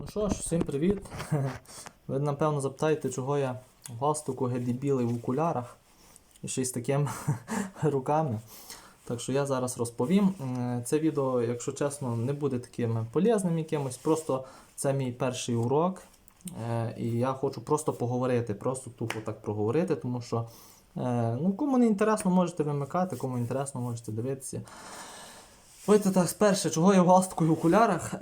Ну що ж, всім привіт. Ви напевно запитаєте, чого я в галстуку геді в окулярах і ще й з такими руками. Так що я зараз розповім. Е, Це відео, якщо чесно, не буде таким полезним якимось. Просто це мій перший урок. Е, І я хочу просто поговорити, просто тупо так проговорити, тому що е, ну, кому не інтересно, можете вимикати, кому інтересно, можете дивитися. Давайте так, сперше, чого я в галстуку і в окулярах?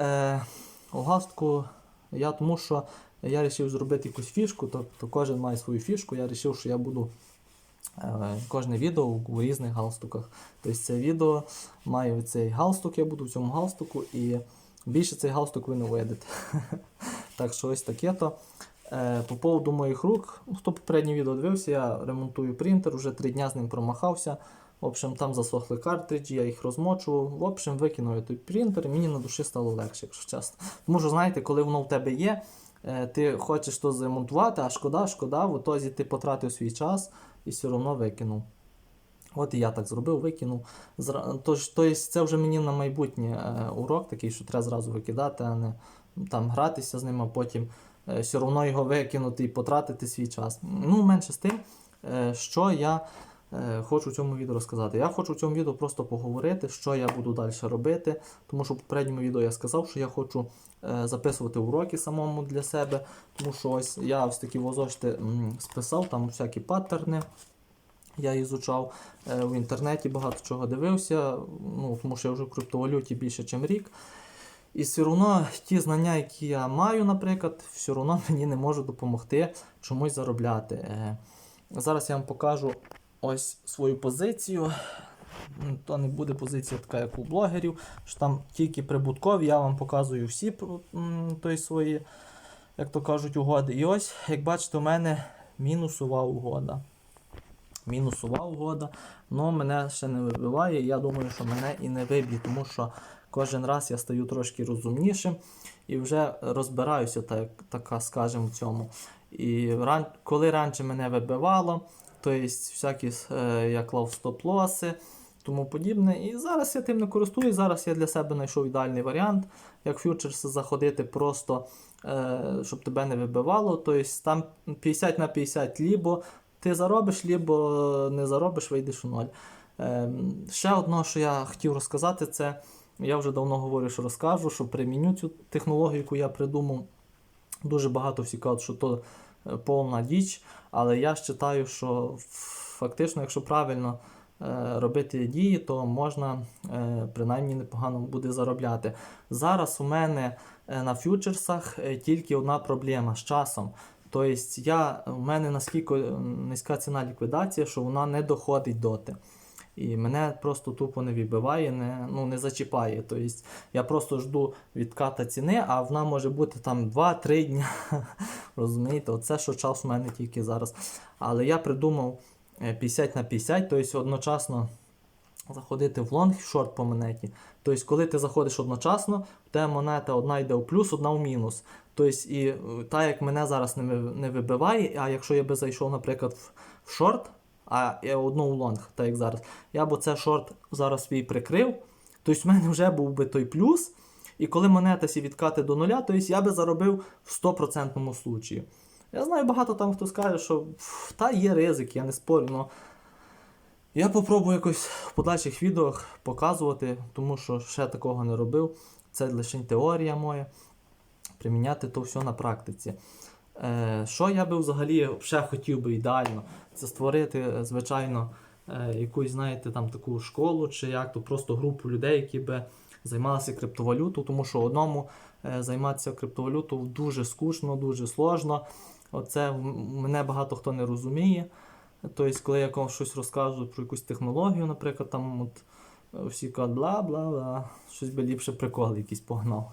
Е, я тому що я вирішив зробити якусь фішку, тобто кожен має свою фішку. Я вирішив, що я буду е, кожне відео у різних галстуках. Тобто це відео має цей галстук, я буду в цьому галстуку, і більше цей галстук ви не видите. Так що ось таке то. Е, По поводу моїх рук, ну, хто попереднє відео дивився, я ремонтую принтер, вже три дня з ним промахався. В общем, там засохли картриджі, я їх розмочував. В общем, викинув я той принтер, і мені на душі стало легше, якщо чесно. Тому що, знаєте, коли воно в тебе є, е, ти хочеш то замонтувати, а шкода, шкода, в ітозі ти потратив свій час і все одно викинув. От і я так зробив, викинув. Тож, тобто це вже мені на майбутнє е, урок такий, що треба зразу викидати, а не там гратися з ним, а потім е, все одно його викинути і потратити свій час. Ну, менше з тим, що я хочу в цьому відео розказати. Я хочу в цьому відео просто поговорити, що я буду далі робити. Тому що в попередньому відео я сказав, що я хочу е, записувати уроки самому для себе. Тому що ось я ось такі возочти списав, там всякі паттерни. Я ізучав е, в інтернеті, багато чого дивився, ну, тому що я вже в криптовалюті більше, ніж рік. І все одно ті знання, які я маю, наприклад, все одно мені не можуть допомогти чомусь заробляти. Е, Зараз я вам покажу ось свою позицію. То не буде позиція така, як у блогерів, що там тільки прибуткові, я вам показую всі м, то й свої, як то кажуть, угоди. І ось, як бачите, у мене мінусова угода. Мінусова угода, але мене ще не вибиває. Я думаю, що мене і не виб'є, тому що кожен раз я стаю трошки розумнішим і вже розбираюся, так, така, скажемо, в цьому. І ран... коли раніше мене вибивало, то є всякі е, я клав стоп-лоси, тому подібне. І зараз я тим не користуюсь. Зараз я для себе знайшов ідеальний варіант, як фьючерс заходити просто, е, щоб тебе не вибивало. Тобто там 50 на 50 лібо ти заробиш, лібо не заробиш, вийдеш у ноль. Е, ще одне, що я хотів розказати, це я вже давно говорю, що розкажу, що приміню цю технологію, яку я придумав. Дуже багато всі кажуть, що то е, повна діч, але я вважаю, що фактично, якщо правильно е, робити дії, то можна е, принаймні непогано буде заробляти. Зараз у мене на фьючерсах тільки одна проблема з часом. Тобто я, у мене наскільки низька ціна ліквідації, що вона не доходить доти. І мене просто тупо не вибиває, не, ну, не зачіпає. Тобто я просто жду відката ціни, а вона може бути там 2-3 дня. Розумієте, оце що час у мене тільки зараз. Але я придумав е, 50 на 50, тобто одночасно заходити в лонг шорт по монеті. Тобто, коли ти заходиш одночасно, тебе монета одна йде в плюс, одна в мінус. Тобто, і е, так як мене зараз не, вибиває, а якщо я би зайшов, наприклад, в шорт, а одну в лонг, так як зараз, я б це шорт зараз свій прикрив, тобто в мене вже був би той плюс. І коли монета сі відкати до нуля, тобто я би заробив в 100% случаї. Я знаю, багато там хто скаже, що та є ризик, я не спорю, але я попробую якось в подальших відео показувати, тому що ще такого не робив. Це лише теорія моя. Приміняти то все на практиці. Е, що я би взагалі ще хотів би ідеально? Це створити, е, звичайно, е, якусь, знаєте, там таку школу чи як то просто групу людей, які би займалися криптовалютою, тому що одному займатися криптовалютою дуже скучно, дуже сложно. Оце мене багато хто не розуміє. Тобто, коли я комусь щось розказую про якусь технологію, наприклад, там от всі кажуть бла-бла-бла, щось би ліпше прикол якийсь погнав.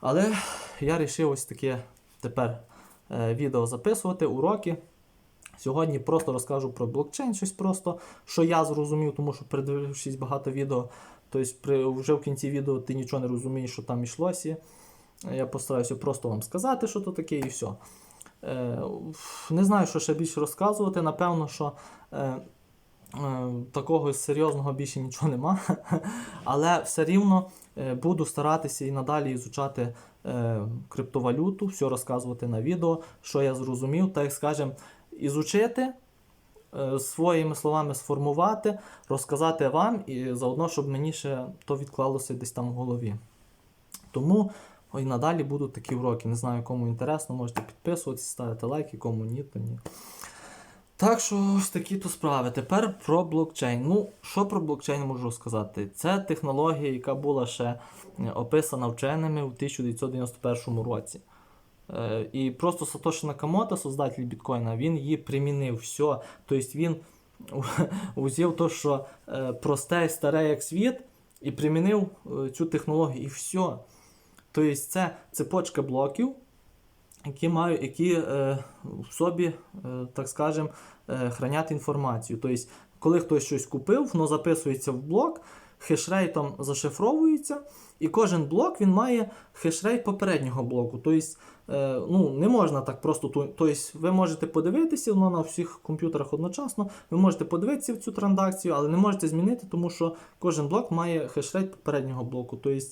Але я вирішив ось таке тепер відео записувати, уроки. Сьогодні просто розкажу про блокчейн, щось просто, що я зрозумів, тому що передивившись багато відео, тобто вже в кінці відео ти нічого не розумієш, що там йшлося. Я постараюся просто вам сказати, що то таке, і все. Е, не знаю, що ще більше розказувати. Напевно, що е, е, такого серйозного більше нічого нема. Але все рівно Е, Буду старатися і надалі ізучати е, криптовалюту, все розказувати на відео, що я зрозумів, так скажем, ізучити, е, своїми словами сформувати, розказати вам і заодно, щоб мені ще то відклалося десь там в голові. Тому і надалі будуть такі уроки. Не знаю, кому інтересно, можете підписуватися, ставити лайки, кому ні, то ні. Так що ось такі то справи. Тепер про блокчейн. Ну, що про блокчейн можу сказати? Це технологія, яка була ще е, описана вченими у 1991 році. Е, І просто Сатоші Накамото, создатель біткоїна, він її примінив все. Тобто він узяв то, що е, просте і старе як світ, і примінив цю технологію, і все. Тобто це цепочка блоків, які мають, які е, в собі, е, так скажем, е, хранять інформацію. Тобто, коли хтось щось купив, воно записується в блок, хешрейтом зашифровується, і кожен блок він має хешрейт попереднього блоку. Тобто, ну, не можна так просто. Тобто, ви можете подивитися, воно на всіх комп'ютерах одночасно, ви можете подивитися в цю транзакцію, але не можете змінити, тому що кожен блок має хешрейт попереднього блоку. Тобто,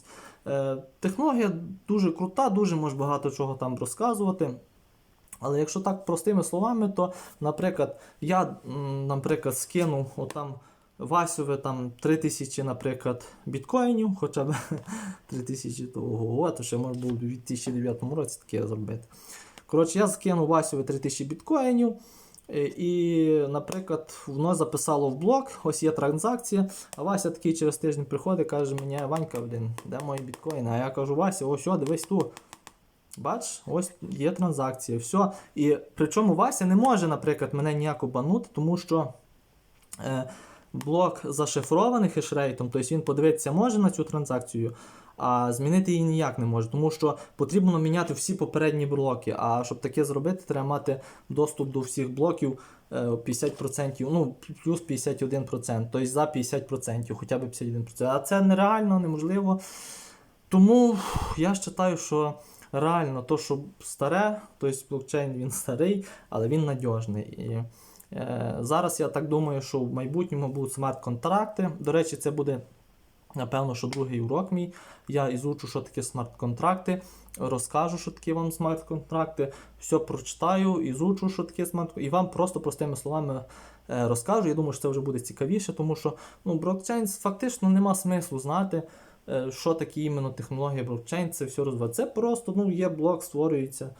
е, технологія дуже крута, дуже може багато чого там розказувати. Але якщо так простими словами, то, наприклад, я, наприклад, скинув отам Васюве там 3000, наприклад, біткоїнів, хоча б 3000, то ого, то ще можна було в 2009 році таке зробити. Коротше, я скинув Васюве 3000 біткоїнів. е, І, наприклад, воно записало в блок, ось є транзакція, а Вася такий через тиждень приходить, каже мені, Ванька, один, де мої біткоїни? А я кажу, Вася, ось, о, дивись тут. Бач, ось є транзакція, все. І причому Вася не може, наприклад, мене ніяк обманути, тому що е, блок зашифрований хешрейтом, тобто він подивитися може на цю транзакцію, а змінити її ніяк не може, тому що потрібно міняти всі попередні блоки. А щоб таке зробити, треба мати доступ до всіх блоків е, 50%, ну, плюс 51%, тобто за 50%, хоча б 51%. А це нереально, неможливо. Тому я вважаю, що реально то, що старе, тобто блокчейн він старий, але він надіжний. І, е, зараз я так думаю, що в майбутньому будуть смарт-контракти. До речі, це буде. Напевно, що другий урок мій. Я ізучу, що таке смарт-контракти, розкажу, що таке вам смарт-контракти, все прочитаю, ізучу, що таке смарт-контракти, і вам просто простими словами е, розкажу. Я думаю, що це вже буде цікавіше, тому що ну, блокчейн фактично нема смислу знати, е, що таке іменно технологія блокчейн, це все розвиває. Це просто ну, є блок, створюється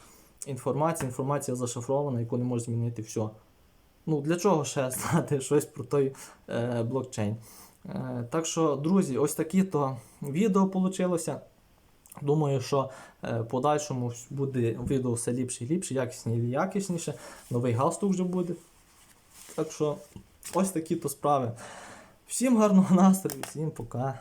інформація, інформація зашифрована, яку не можеш змінити все. Ну, для чого ще знати щось про той е, блокчейн? Е, так що, друзі, ось такі то відео вийшло. Думаю, що е, в подальшому буде відео все ліпше і ліпше, якісніше і якісніше. Новий галстук вже буде. Так що, ось такі то справи. Всім гарного настрою, всім пока.